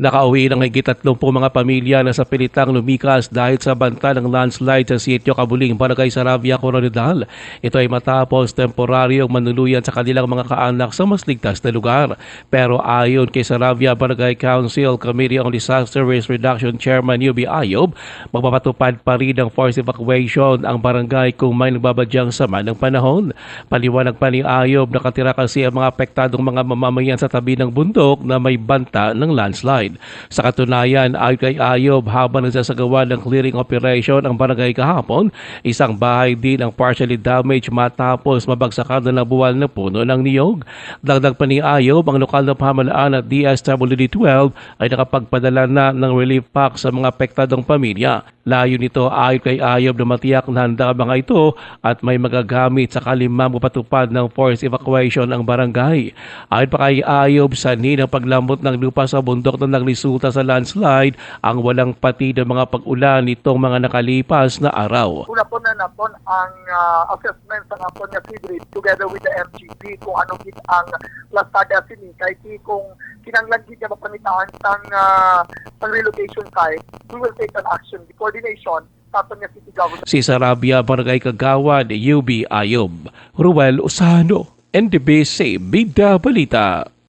Nakauwi ng higit 30 mga pamilya na sa pilitang lumikas dahil sa banta ng landslide sa sitio Kabuling, Barangay Saravia, Coronadal. Ito ay matapos temporaryong manuluyan sa kanilang mga kaanak sa mas ligtas na lugar. Pero ayon kay Saravia Barangay Council Committee on Disaster Risk Reduction Chairman Yubi Ayob, magpapatupad pa rin ng forced evacuation ang barangay kung may nagbabadyang sama ng panahon. Paliwanag pa ni Ayob, nakatira kasi ang mga apektadong mga mamamayan sa tabi ng bundok na may banta ng landslide. Sa katunayan, ayon kay Ayob, habang nagsasagawa ng clearing operation ang barangay kahapon, isang bahay din ang partially damaged matapos mabagsakan na buwal na puno ng niyog. Dagdag pa ni Ayob, ang lokal na pamahalaan at DSWD-12 ay nakapagpadala na ng relief pack sa mga apektadong pamilya. Layo nito ayon kay Ayob na matiyak na handa ang mga ito at may magagamit sa kalimang mapatupad ng forced evacuation ang barangay. Ayon pa kay Ayob, sanhi ng paglamot ng lupa sa bundok na nagresulta sa landslide ang walang pati ng mga pag-ulan nitong mga nakalipas na araw. Una po na napon ang ah, assessment sa napon nga Sidrid together with the MGP kung ano gid ang plastada sini ti kung kinanglan gid nga mapanitaan sang ah, sang relocation site we will take an action the coordination sa aton nga city government Si Sarabia Barangay Kagawad, UB Ayob. Ruel Usano, NDBC Bida Balita.